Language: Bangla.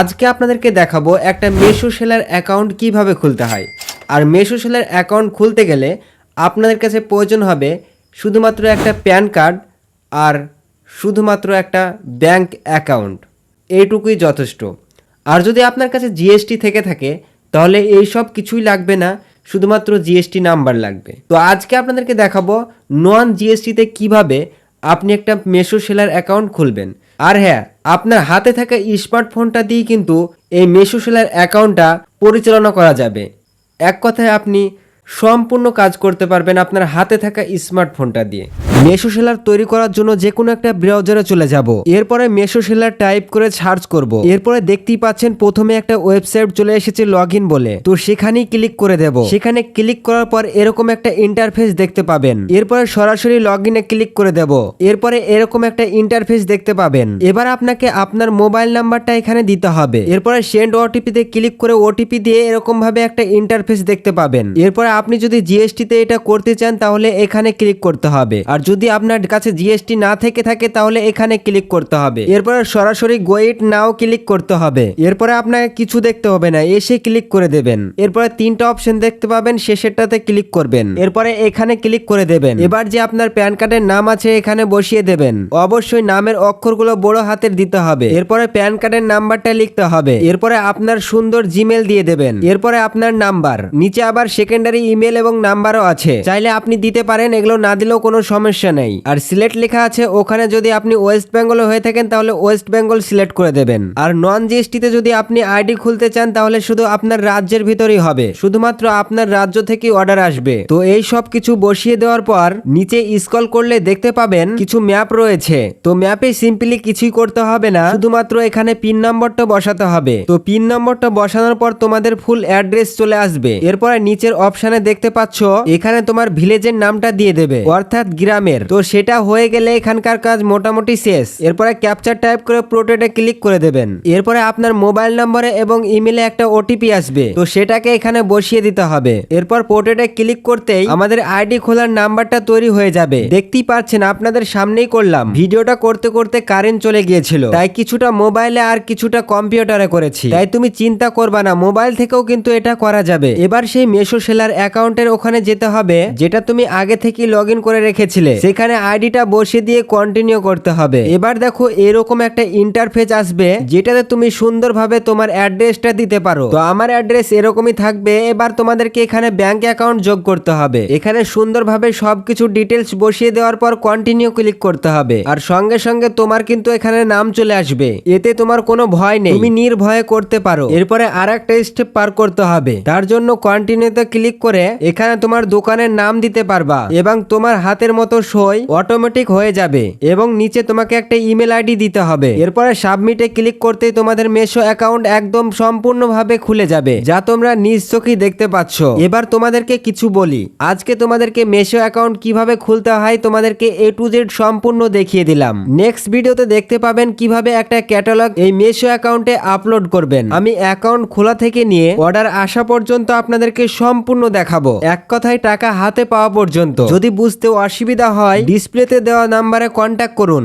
আজকে আপনাদেরকে দেখাবো একটা মেশো সেলার অ্যাকাউন্ট কীভাবে খুলতে হয়। আর মেশো সেলার অ্যাকাউন্ট খুলতে গেলে আপনাদের কাছে প্রয়োজন হবে শুধুমাত্র একটা প্যান কার্ড আর শুধুমাত্র একটা ব্যাংক অ্যাকাউন্ট। এইটুকুই যথেষ্ট। আর যদি আপনার কাছে জিএসটি থেকে থাকে, তাহলে এই সব কিছুই লাগবে না, শুধুমাত্র জিএসটি নাম্বার লাগবে। তো আজকে আপনাদেরকে দেখাবো নন জিএসটিতে কীভাবে আপনি একটা মেশো সেলার অ্যাকাউন্ট খুলবেন। আর হ্যাঁ আপনার হাতে থাকা স্মার্টফোনটা দিয়ে কিন্তু এই মেশো সেলার অ্যাকাউন্টটা পরিচালনা করা যাবে। এক কথায় আপনি সম্পূর্ণ কাজ করতে পারবেন আপনার হাতে থাকা স্মার্টফোনটা দিয়ে। মেশো সেলার তৈরি করার জন্য যে কোনো একটা ব্রাউজারে চলে যাব। এরপরে মেশো সেলার টাইপ করে সার্চ করব। এরপরে দেখতেই পাচ্ছেন প্রথমে একটা ওয়েবসাইট চলে এসেছে লগ বলে। তো সেখানেই ক্লিক করে দেব। সেখানে ক্লিক করার পর এরকম একটা ইন্টারফেস দেখতে পাবেন। এরপরে সরাসরি লগ ইনে ক্লিক করে দেব। এরপরে এরকম একটা ইন্টারফেস দেখতে পাবেন। এবার আপনাকে আপনার মোবাইল নাম্বারটা এখানে দিতে হবে। এরপরে সেন্ড ওটিপি তে ক্লিক করে ওটিপি দিয়ে এরকম ভাবে একটা ইন্টারফেস দেখতে পাবেন। এরপরে আপনি যদি জিএসটি তে এটা করতে চান, তাহলে এখানে ক্লিক করতে হবে। আর যদি আপনার কাছে জিএসটি না থেকে থাকে, তাহলে এখানে ক্লিক করতে হবে। এরপরে সরাসরি গোয়েট নাও ক্লিক করতে হবে। এরপরে আপনাকে কিছু দেখতে হবে না, এসে ক্লিক করে দেবেন। এরপরে তিনটা অপশন দেখতে পাবেন, শেষেরটাতে ক্লিক করবেন। এরপরে এখানে ক্লিক করে দেবেন। এবার যে আপনার প্যান কার্ডের নাম আছে, এখানে বসিয়ে দেবেন। অবশ্যই নামের অক্ষরগুলো বড় হাতের দিতে হবে। এরপরে প্যান কার্ডের নাম্বারটা লিখতে হবে। এরপরে আপনার সুন্দর জিমেল দিয়ে দেবেন। এরপরে আপনার নাম্বার। নিচে আবার সেকেন্ডারি ইমেল এবং নাম্বারও আছে। চাইলে আপনি দিতে পারেন, এগুলো না দিলেও কোনো সমস্যা নেই। আর সিলেক্ট লেখা আছে, ওখানে যদি আপনি ওয়েস্ট বেঙ্গল হয়ে থাকেন, তাহলে ওয়েস্ট বেঙ্গল সিলেক্ট করে দেবেন। আর নন জিএসটিতে যদি আপনি আইডি খুলতে চান, তাহলে শুধু আপনার রাজ্যের ভিতরেই হবে। শুধুমাত্র আপনার রাজ্য থেকে অর্ডার আসবে। তো এই সব কিছু বসিয়ে দেওয়ার পর, নিচে স্ক্রল করলে দেখতে পাবেন কিছু ম্যাপ রয়েছে। তো ম্যাপে সিম্পলি কিছুই করতে হবে না, শুধুমাত্র এখানে পিন নম্বরটা বসাতে হবে। তো পিন নম্বরটা বসানোর পর তোমাদের ফুল অ্যাড্রেস চলে আসবে। এরপরে নিচের অপশনে দেখতে পাচ্ছ, এখানে তোমার ভিলেজের নামটা দিয়ে দেবে। অর্থাৎ গ্রামের তো সেটা হয়ে গেলে এখানকার কাজ মোটামুটি শেষ। এরপরে ক্যাপচার টাইপ করে প্রোটেটে ক্লিক করে দেবেন। এরপরে আপনার মোবাইল নম্বরে এবং ইমেলে একটা ওটিপি আসবে। তো সেটাকে এখানে বসিয়ে দিতে হবে। এরপর পোর্টেটে ক্লিক করতেই আমাদের আইডি খোলার নাম্বারটা তৈরি হয়ে যাবে। দেখতেই পাচ্ছেন, আপনাদের সামনেই করলাম। ভিডিওটা করতে করতে কারেন্ট চলে গিয়েছিল। তাই কিছুটা মোবাইলে আর কিছুটা কম্পিউটারে করেছি। তাই তুমি চিন্তা করবা না, মোবাইল থেকেও কিন্তু এটা করা যাবে। এবার সেই মেশো সেলার অ্যাকাউন্টের ওখানে যেতে হবে, যেটা তুমি আগে থেকে লগ করে রেখেছিলে। সেখানে আইডিটা বসিয়ে দিয়ে কন্টিনিউ করতে হবে। এবার দেখো এরকম একটা ইন্টারফেস আসবে, যেটাতে তুমি সুন্দরভাবে তোমার অ্যাড্রেসটা দিতে পারো। তো আমার অ্যাড্রেস এরকমই থাকবে, এবার তোমাদেরকে এখানে ব্যাংক অ্যাকাউন্ট যোগ করতে হবে। এখানে সুন্দরভাবে সবকিছু ডিটেলস বসিয়ে দেওয়ার পর কন্টিনিউ ক্লিক করতে হবে। আর সঙ্গে সঙ্গে তোমার কিন্তু এখানে নাম চলে আসবে। এতে তোমার কোনো ভয় নেই। তুমি নির্ভয়ে করতে পারো। এরপরে আর একটা স্টেপ পার করতে হবে। তার জন্য কন্টিনিউতে ক্লিক করে এখানে তোমার দোকানের নাম দিতে পারবা এবং তোমার হাতের মতো সই অটোমেটিক হয়ে যাবে এবং নিচে তোমাকে একটা ইমেল আইডি দিতে হবে। এরপরে সাবমিটে ক্লিক করতেই তোমাদের মেশো অ্যাকাউন্ট একদম সম্পূর্ণভাবে খুলে যাবে, যা তোমরা নিজ চোখেই দেখতে পাচ্ছ। এবার তোমাদেরকে কিছু বলি। আজকে তোমাদেরকে মেশো অ্যাকাউন্ট কীভাবে খুলতে হয় তোমাদেরকে এ টু জেড সম্পূর্ণ দেখিয়ে দিলাম। নেক্সট ভিডিওতে দেখতে পাবেন কীভাবে একটা ক্যাটালগ এই মেশো অ্যাকাউন্টে আপলোড করবেন। আমি অ্যাকাউন্ট খোলা থেকে নিয়ে অর্ডার আসা পর্যন্ত আপনাদেরকে সম্পূর্ণ দেখাবো। এক কথায় টাকা হাতে পাওয়া পর্যন্ত। যদি বুঝতে অসুবিধা হয় ডিসপ্লেতে দেওয়া নাম্বারে কন্ট্যাক্ট করুন।